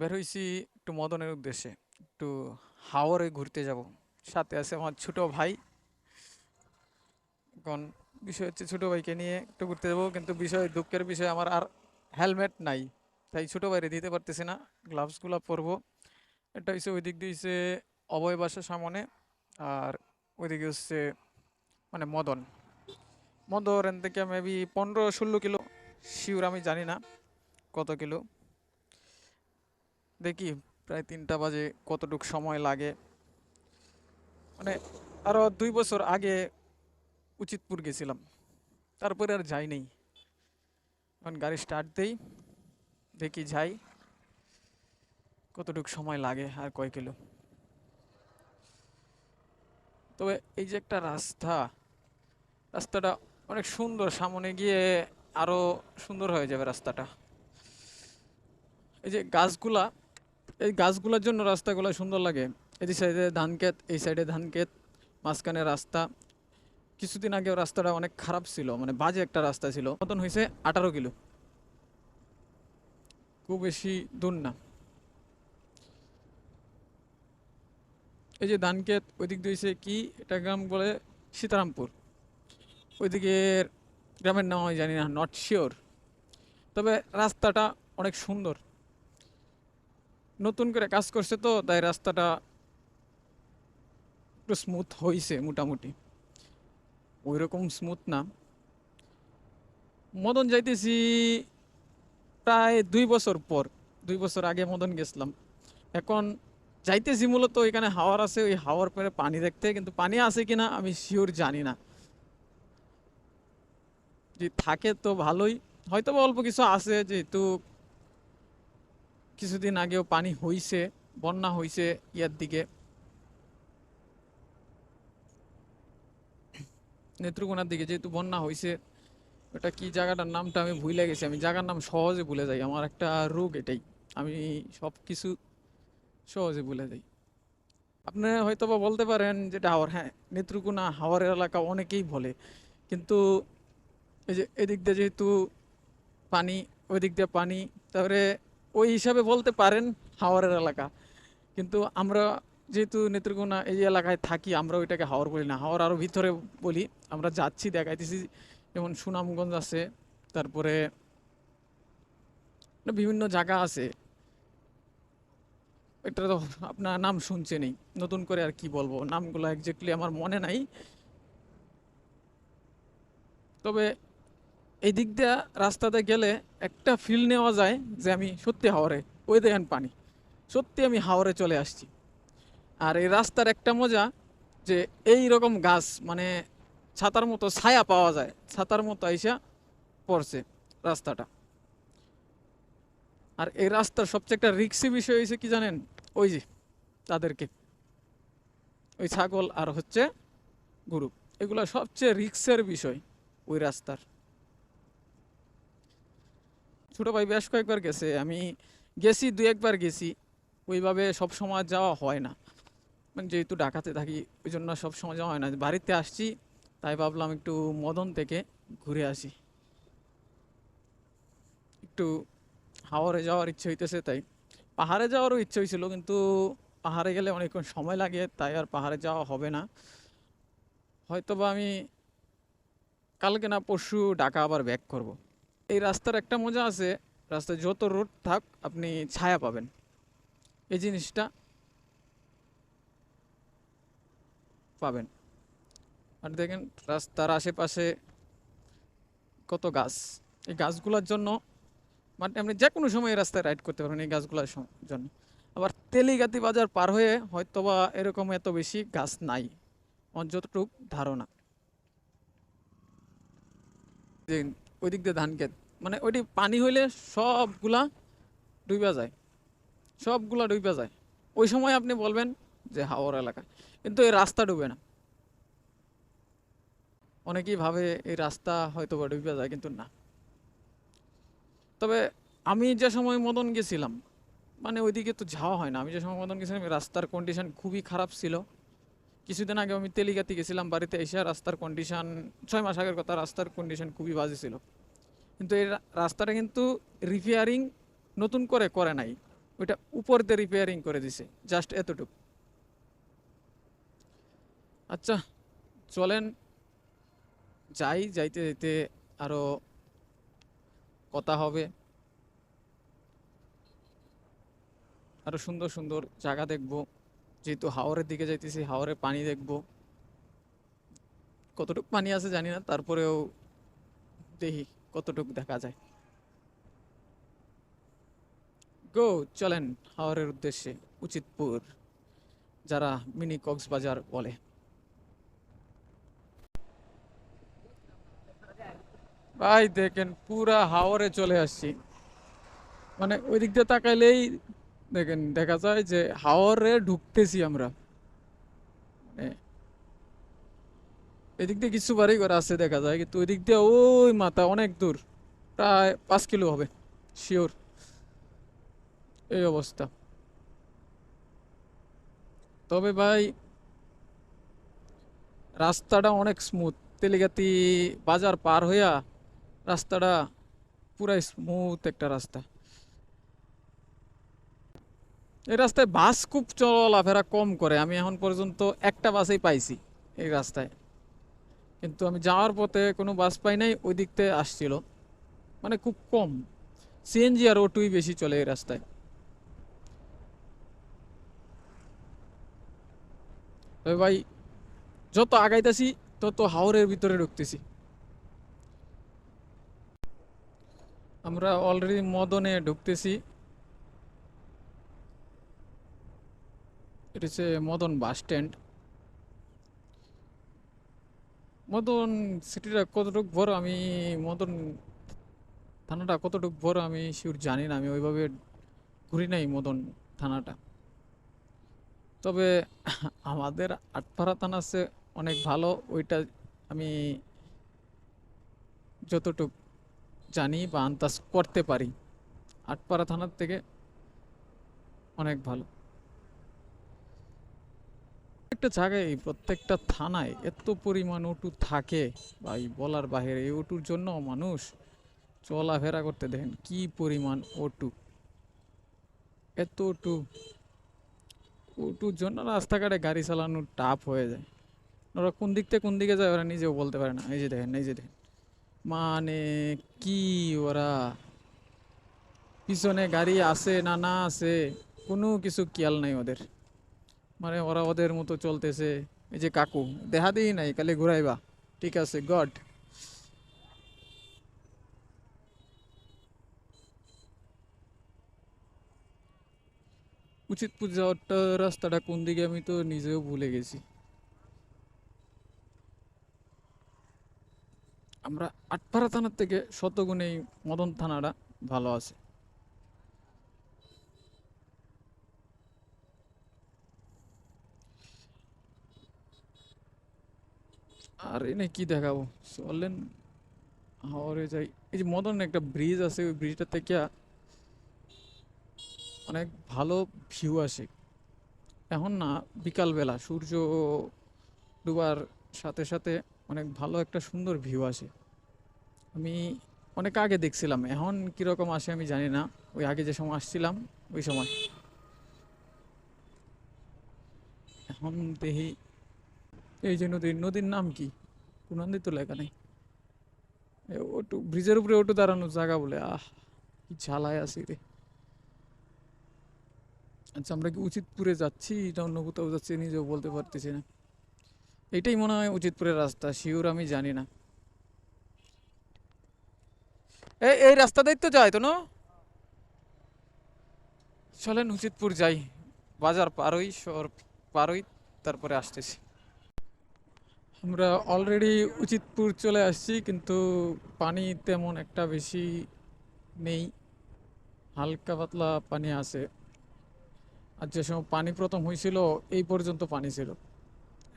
বের হইছি একটু মদনের উদ্দেশ্যে, একটু হাওরে ঘুরতে যাব। সাথে আছে আমার ছোট ভাই। এখন বিষয় হচ্ছে ছোটো ভাইকে নিয়ে একটু ঘুরতে যাব, কিন্তু বিষয়, দুঃখের বিষয় আমার আর হেলমেট নাই। তাই ছোটো ভাইরে দিতে পারতেছি না, গ্লাভসগুলো পরবো। এটা হচ্ছে ওই দিক দিয়ে হচ্ছে অভয় বাসার সামনে, আর ওইদিকে হচ্ছে মানে মদন। মদন থেকে মেবি পনেরো ষোলো কিলো শিওর আমি জানি না কত কিলো। দেখি প্রায় তিনটা বাজে কতটুক সময় লাগে। মানে আরও দুই বছর আগে উচিতপুর গেছিলাম। তারপরে আর যাই নেই। এখন গাড়ি স্টার্ট দেই, দেখি যাই। কতটুক সময় লাগে আর কয় কিলো। তবে এই যে একটা রাস্তা, রাস্তাটা অনেক সুন্দর। সামনে গিয়ে আরও সুন্দর হয়ে যাবে রাস্তাটা। এই যে গাছগুলা এই গাছগুলোর জন্য রাস্তাগুলো সুন্দর লাগে। এই সাইডে ধান ক্ষেত, এই সাইডে ধান ক্ষেত, মাঝখানে রাস্তা। কিছুদিন আগেও রাস্তাটা অনেক খারাপ ছিল মানে বাজে একটা রাস্তা ছিল। মতন হয়েছে আঠারো কিলো। খুব বেশি দূর না। এই যে ধান ক্ষেত ওই দিক দিয়ে কি? এটা গ্রাম বলে সীতারামপুর। ওইদিকে গ্রামের নাম আমি জানি না নট শিওর তবে রাস্তাটা অনেক সুন্দর। নতুন করে কাজ করছে তো, তাই রাস্তাটা একটু স্মুথ হয়েছে মোটামুটি। ওই রকম স্মুথ না। মদন যাইতেছি প্রায় দুই বছর পর, দুই বছর আগে মদন গেছিলাম। এখন যাইতেছি মূলত এখানে হাওয়ার আছে, ওই হাওয়ার পরে পানি দেখতে, কিন্তু পানি আছে কিনা আমি শিওর জানি না। যদি থাকে তো ভালোই। হয়তো বা অল্প কিছু আছে, যেহেতু কিছুদিন আগেও পানি হইছে, বন্যা হইছে ইয়ার দিকে। নেত্রকোনার দিকে যেহেতু বন্যা হইছে, ওটা কি জায়গাটার নামটা আমি ভুলে গেছি, আমি জায়গার নাম সহজে ভুলে যাই, আমার একটা রোগ এটাই, আমি সব কিছু সহজে ভুলে যাই। আপনি হয়তো বা বলতে পারেন যেটা হাওয়ার হ্যাঁ নেত্রকোনা হাওয়ার এলাকা অনেকেই বলে, কিন্তু এই যে এদিক দিয়ে যেহেতু পানি ওই দিক দিয়ে পানি, তারপরে ওই হিসাবে বলতে পারেন হাওরের এলাকা। কিন্তু আমরা যেহেতু নেত্রকোনা এই এলাকায় থাকি, আমরা ওইটাকে হাওর বলি না। হাওর আরও ভিতরে বলি। আমরা যাচ্ছি, দেখাইতেছি। যেমন সুনামগঞ্জ আছে, তারপরে বিভিন্ন জায়গা আছে। এটা তো আপনার নাম শুনছে শুনছেনই নতুন করে আর কি বলব? নামগুলো একজাক্টলি আমার মনে নাই। তবে এই দিক দিয়ে রাস্তাতে গেলে একটা ফিল নেওয়া যায় যে আমি সত্যি হাওরে। ওই দেখেন পানি। সত্যি আমি হাওরে চলে আসছি। আর এই রাস্তার একটা মজা যে এই রকম গাছ মানে ছাতার মতো ছায়া পাওয়া যায়। ছাতার মতো আইসা পড়ছে রাস্তাটা। আর এই রাস্তার সবচেয়ে একটা রিক্সি বিষয় হয়েছে কি জানেন? ওই যে তাদেরকে। ওই ছাগল আর হচ্ছে গরু। এগুলো সবচেয়ে রিক্সের বিষয় ওই রাস্তার। ছোট ভাই বেশ কয়েকবার গেছে, আমি গেছি দু একবার গেছি, ওইভাবে সব সময় যাওয়া হয় না। মানে যেহেতু ঢাকাতে থাকি ওই জন্য সব সময় যাওয়া হয় না। বাড়িতে আসছি, তাই ভাবলাম একটু মদন থেকে ঘুরে আসি। একটু হাওরে যাওয়ার ইচ্ছে হইতেছে, তাই। পাহাড়ে যাওয়ারও ইচ্ছে হয়েছিল কিন্তু পাহাড়ে গেলে অনেকক্ষণ সময় লাগে, তাই আর পাহাড়ে যাওয়া হবে না। হয়তোবা আমি কালকে না পরশু ঢাকা আবার ব্যাক করব। এই রাস্তার একটা মজা আছে। রাস্তায় যত রোড থাক, আপনি ছায়া পাবেন। এই জিনিসটা পাবেন। আর দেখেন, রাস্তার আশেপাশে কত গাছ। এই গাছগুলোর জন্য মানে আপনি যে কোনো সময় এই রাস্তায় রাইড করতে পারবেন এই গাছগুলোর জন্য। আবার তেলিগাতি বাজার পার হয়ে হয়তোবা এরকম এত বেশি গাছ নাই, আমার যতটুক ধারণা। ওই দিক দিয়ে ধান ক্ষেত। মানে ওইটি পানি হইলে সবগুলা ডুইবা যায়। সবগুলা ডুইবা যায়। ওই সময় আপনি বলবেন যে হাওর এলাকা কিন্তু এই রাস্তা ডুবে না। অনেকেই ভাবে এই রাস্তা হয়তো বা ডুবে যায়, কিন্তু না। তবে আমি যে সময় মদন গেছিলাম মানে ওইদিকে তো যাওয়া হয় না। আমি যে সময় মদন গেছিলাম রাস্তার কন্ডিশন খুবই খারাপ ছিল। কিছুদিন আগে আমি তেলিগাতি গেছিলাম বাড়িতে, এসে রাস্তার কন্ডিশন ছয় মাস আগের কথা, রাস্তার কন্ডিশন খুবই বাজে ছিল। কিন্তু এই রাস্তাটা কিন্তু রিপেয়ারিং নতুন করে করে নাই। ওইটা উপর দিয়ে রিপেয়ারিং করে দিছে জাস্ট এতটুকু। আচ্ছা চলেন, যাই, যাইতে যাইতে আরও কথা হবে। আরও সুন্দর সুন্দর জায়গা দেখব। যেহেতু হাওরের দিকে যাইতেছি হাওরের পানি দেখব। কতটুকু পানি আছে জানি না, তারপরেও দেখি। কতটুকু দেখা যায়? গো চলেন হাওরের উদ্দেশ্যে উচিতপুর, যারা মিনি কক্সবাজার বলে। ভাই, দেখেন পুরা হাওরে চলে আসছি। মানে ওই দিক দিয়ে তাকাইলেই দেখেন দেখা যায় যে হাওরে ঢুকতেছি আমরা। মানে এদিক দিয়ে কিছু বাড়ি ঘর আছে দেখা যায়, কিন্তু ওই দিক দিয়ে ওই মাথা অনেক দূর। প্রায় পাঁচ কিলো হবে শিওর এই অবস্থা। তবে ভাই, রাস্তাটা অনেক স্মুথ তেলিগাতি বাজার পার হইয়া রাস্তাটা পুরাই স্মুথ একটা রাস্তা। এই রাস্তায় বাস খুব চলাফেরা কম করে, আমি এখন পর্যন্ত একটা বাসেই পাইছি এই রাস্তায়। কিন্তু আমি যাওয়ার পথে কোনো বাস পাই নাই, ওই দিক থেকে আসছিল। মানে খুব কম। সিএনজি আর অটোই বেশি চলে এই রাস্তায়। তবে ভাই, যত আগাইতেছি, তত হাওরের ভিতরে ঢুকতেছি। আমরা অলরেডি মদনে ঢুকতেছি। এটা হচ্ছে মদন বাস স্ট্যান্ড মদন সিটিটা কতটুকু বড় আমি মদন থানাটা কতটুকু বড় আমি শিওর জানি না। আমি ওইভাবে ঘুরি নাই মদন থানাটা। তবে আমাদের আটপাড়া থানা আছে, অনেক ভালো। ওইটা আমি যতটুক জানি বা আন্দাজ করতে পারি। আটপাড়া থানার থেকে অনেক ভালো। একটা জায়গায় প্রত্যেকটা থানায় এত পরিমাণ অটু থাকে। ভাই, বলার বাহিরে এই অটুর জন্য মানুষ চলাফেরা করতে দেখেন কি পরিমাণ অটু এত অটু অটুর জন্য রাস্তাঘাটে গাড়ি চালানো টাফ হয়ে যায়। ওরা কোন দিক থেকে কোন দিকে যায় ওরা নিজেও বলতে পারে না। এই যে দেখেন, এই যে দেখেন। মানে কি ওরা? পিছনে গাড়ি আছে না না আছে? কোনো কিছু খেয়াল নাই ওদের। মানে ওরা ওদের মতো চলতেছে। এই যে কাকু দেখা দিই নাই কালে ঘুরাইবা। ঠিক আছে, গড। উচিতপুর যাওয়ারটা রাস্তাটা কোন দিকে আমি তো নিজেও ভুলে গেছি। আমরা আটপাড়া থানার থেকে শতগুণে এই মদন থানাটা ভালো আছে। আর এনে কি দেখাবো? চলেন হাওড়ে যাই। এই যে মদন একটা ব্রিজ আছে, ওই ব্রিজটা থেকে অনেক ভালো ভিউ আসে। এখন না, বিকালবেলা সূর্য ডুবার সাথে সাথে অনেক ভালো একটা সুন্দর ভিউ আসে। আমি অনেক আগে দেখছিলাম, এখন কীরকম আসে আমি জানি না। ওই আগে যে সময় আসছিলাম, ওই সময়। এখন দেখি, এই যে নদীর নদীর নাম কি? কোন তো লেখা নেই। ওটু ব্রিজের উপরে ওটু দাঁড়ানোর জায়গা বলে, আহ, কি ঝালায় আছি রে। আচ্ছা আমরা কি উচিতপুরে যাচ্ছি না অন্য কোথাও যাচ্ছি নিজেও বলতে পারতেছি না। এটাই মনে হয় উচিতপুরের রাস্তা শিওর আমি জানি না। এই এই রাস্তাটাই তো যায় তো, না? চলেন উচিতপুর যাই, বাজার পারই শহর পারই তারপরে আসতেছি। আমরা অলরেডি উচিতপুর চলে আসছি কিন্তু পানি তেমন একটা বেশি নেই। হালকা পাতলা পানি আছে। আর যে সময় পানি প্রথম হয়েছিল এই পর্যন্ত পানি ছিল।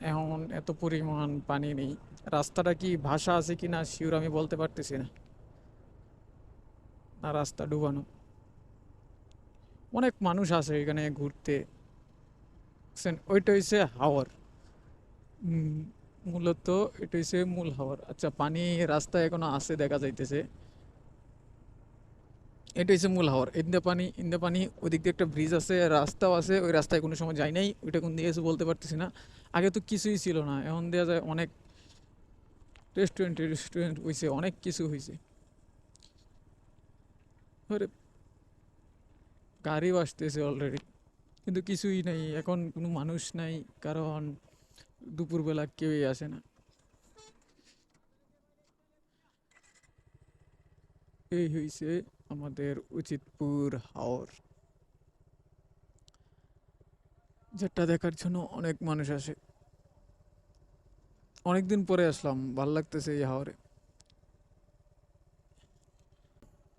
এখন এত পরিমাণ পানি নেই। রাস্তাটা কি ভাষা আছে কি না শিওর আমি বলতে পারতেছি না। না রাস্তা ডুবানো। অনেক মানুষ আসে এখানে ঘুরতে? ওইটা হচ্ছে উম, মূলত এটা হচ্ছে মূল হাওর আচ্ছা পানি রাস্তায় এখনও আছে, দেখা যাইতেছে। এটা হচ্ছে মূল হাওর ইন্দা পানি ইন্দা পানি ওদিক দিয়ে একটা ব্রিজ আছে, রাস্তাও আছে, ওই রাস্তায় কোনো সময় যাই নাই, ওইটা কোন দিকে বলতে পারতেছি না। আগে তো কিছুই ছিল না, এখন দেওয়া যায় অনেক রেস্টুরেন্ট রেস্টুরেন্ট হয়েছে অনেক কিছু হয়েছে গাড়িও আসতেছে অলরেডি কিন্তু কিছুই নাই, এখন কোনো মানুষ নাই, কারণ দুপুরবেলা কেউই আসে না। এই হইছে আমাদের উচিতপুর হাওর। যেটা দেখার জন্য অনেক মানুষ আসে। অনেকদিন পরে আসলাম, ভালো লাগতেছে এই হাওরে।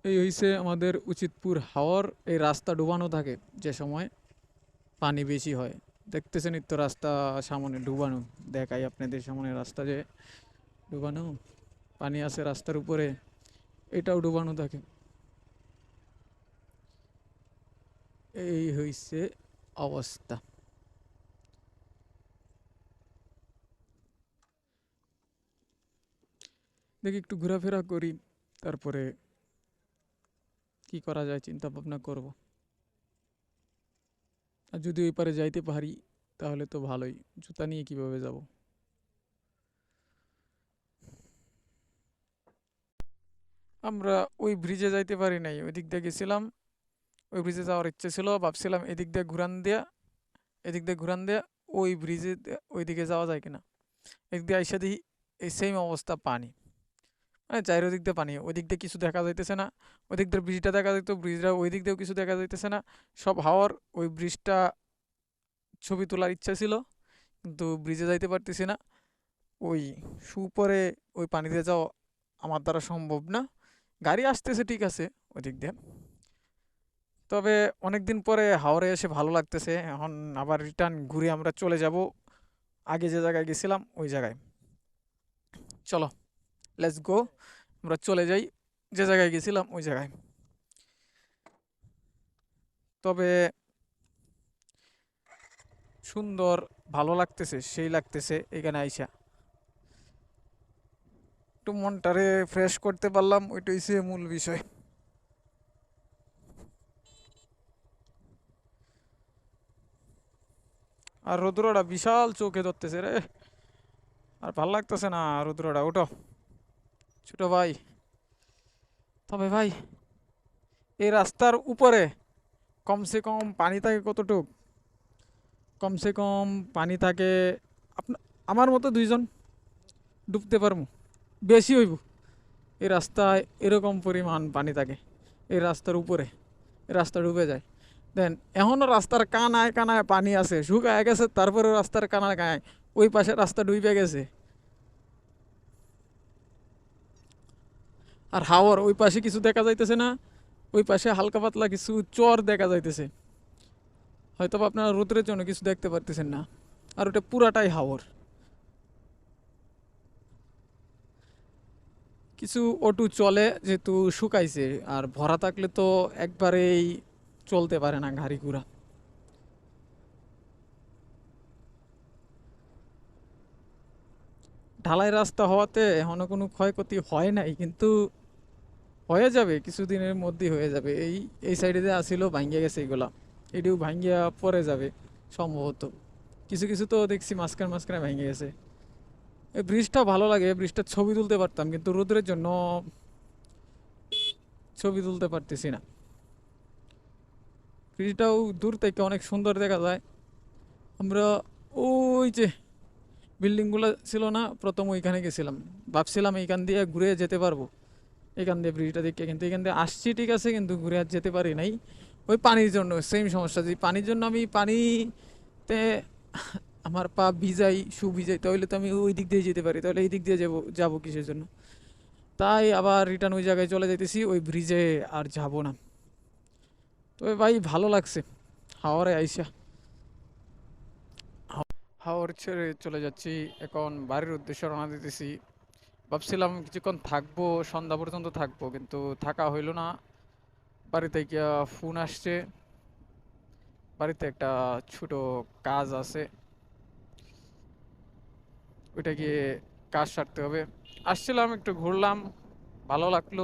এই হইছে আমাদের উচিতপুর হাওর, এই রাস্তা ডুবানো থাকে যে সময় পানি বেশি হয়। দেখতেছেন তো রাস্তা সামনে ডুবানো। দেখাই আপনাদের সামনে রাস্তা যে ডুবানো। পানি আছে রাস্তার উপরে। এটাও ডুবানো থাকে এই হইছে অবস্থা। দেখি একটু ঘোরাফেরা করি, তারপরে কি করা যায় চিন্তা ভাবনা করব। আর যদি ওই পারে যাইতে পারি, তাহলে তো ভালোই। জুতা নিয়ে কীভাবে যাব? আমরা ওই ব্রিজে যাইতে পারি নাই ওই দিক দিয়ে গেছিলাম। ওই ব্রিজে যাওয়ার ইচ্ছে ছিল, ভাবছিলাম এদিক দিয়ে ঘুরান দেয়া, এদিক দিয়ে ঘুরান দিয়া ওই ব্রিজে ওই দিকে যাওয়া যায় কিনা। এদিক দিয়ে আইসা দিই এই সেম অবস্থা পানি। মানে চাইরো দিক দিয়ে পানি ওই দিক দিয়ে কিছু দেখা যাইতেছে না। ওই দিক দিয়ে ব্রিজটা দেখা যাইতো, ব্রিজটা ওই দিক দিয়েও কিছু দেখা যাইতেছে না। সব হাওয়ার ওই ব্রিজটা ছবি তোলার ইচ্ছা ছিল, কিন্তু ব্রিজে যাইতে পারতেছি না। ওই সুপরে ওই পানি দিয়ে যাওয়া আমার দ্বারা সম্ভব না। গাড়ি আসতেছে, ঠিক আছে ওই দিক দিয়ে। তবে অনেক দিন পরে হাওড়ে এসে ভালো লাগতেছে। এখন আবার রিটার্ন ঘুরে আমরা চলে যাব। আগে যে জায়গায় গেছিলাম, ওই জায়গায়। চলো। লেটস গো আমরা চলে যাই। যে জায়গায় গেছিলাম, ওই জায়গায়। তবে সুন্দর, ভালো লাগতেছে, সেই লাগতেছে এখানে আইসা। একটু মনটারে ফ্রেশ করতে পারলাম, ওইটাই সে মূল বিষয়। আর রৌদ্রটা বিশাল চোখে ধরতেছে রে। আর ভালো লাগতেছে না রৌদ্রটা ওটো ছোট ভাই। তবে ভাই, এই রাস্তার উপরে কমসে কম পানি থাকে কতটুক? কমসে কম পানি থাকে আমার মতো দুইজন ডুবতে পারব, বেশি হইব। এই রাস্তায় এরকম পরিমাণ পানি থাকে, এই রাস্তার উপরে রাস্তা ডুবে যায়। দেন এখনও রাস্তার কানায় কানায় পানি আছে, শুকায় গেছে, তারপরে রাস্তার কানায় কানায়, ওই পাশে রাস্তা ডুবে গেছে। আর হাওয়ার ওই পাশে কিছু দেখা যাইতেছে না, ওই পাশে হালকা পাতলা কিছু চর দেখা যাইতেছে। হয়তো আপনারা রোদ্রের জন্য কিছু দেখতে পারতেছেন না, আর ওটা পুরাটাই হাওর কিছু অটু চলে যেহেতু শুকাইছে, আর ভরা থাকলে তো একবারেই চলতে পারে না গাড়ি ঘোড়া ঢালাই রাস্তা হওয়াতে এখনও কোনো ক্ষয়ক্ষতি হয় নাই, কিন্তু হয়ে যাবে, কিছুদিনের মধ্যেই হয়ে যাবে। এই এই সাইডে যে আসিল, ভাঙ্গিয়া গেছে এগুলা। এটিও ভাঙ্গিয়া পরে যাবে, সম্ভবত। কিছু কিছু তো দেখছি মাঝখানে মাঝখানে ভেঙে গেছে। এই ব্রিজটা ভালো লাগে ব্রিজটার ছবি তুলতে পারতাম, কিন্তু রোদের জন্য ছবি তুলতে পারতেছি না। ব্রিজটাও দূর থেকে অনেক সুন্দর দেখা যায়। আমরা ওই যে বিল্ডিংগুলো ছিল না, প্রথম ওইখানে গেছিলাম। ভাবছিলাম এইখান দিয়ে ঘুরে যেতে পারব। এখান দিয়ে ব্রিজটা দেখে কিন্তু এখান দিয়ে আসছি, ঠিক আছে, কিন্তু ঘুরে আর যেতে পারি নাই। ওই পানির জন্য সেম সমস্যা যদি পানির জন্য আমি পানিতে আমার পা ভিজাই শু ভিজাই, তাহলে তো আমি ওই দিক দিয়ে যেতে পারি, তাহলে এই দিক দিয়ে যাব যাব কিসের জন্য? তাই আবার রিটার্ন ওই জায়গায় চলে যেতেছি ওই ব্রিজে আর যাব না। তবে ভাই, ভালো লাগছে। হাওয়ারে আইসা। হাওর ছেড়ে চলে যাচ্ছি, এখন বাড়ির উদ্দেশ্যে রওনা দিতেছি। ভাবছিলাম কিছুক্ষণ থাকব, সন্ধ্যা পর্যন্ত থাকব, কিন্তু থাকা হইল না। বাড়িতে গিয়া ফোন আসছে। বাড়িতে একটা ছোট কাজ আছে। ওইটা গিয়ে কাজ সারতে হবে। আসছিলাম, একটু ঘুরলাম, ভালো লাগল।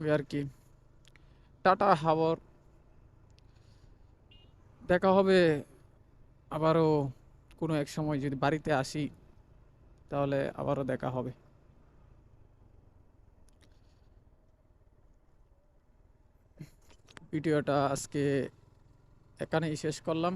ওই আর কি। টাটা হাবর দেখা হবে আবারও কোনো এক সময় যদি বাড়িতে আসি। তাহলে আবারও দেখা হবে। ভিডিওটা আজকে এখানেই শেষ করলাম।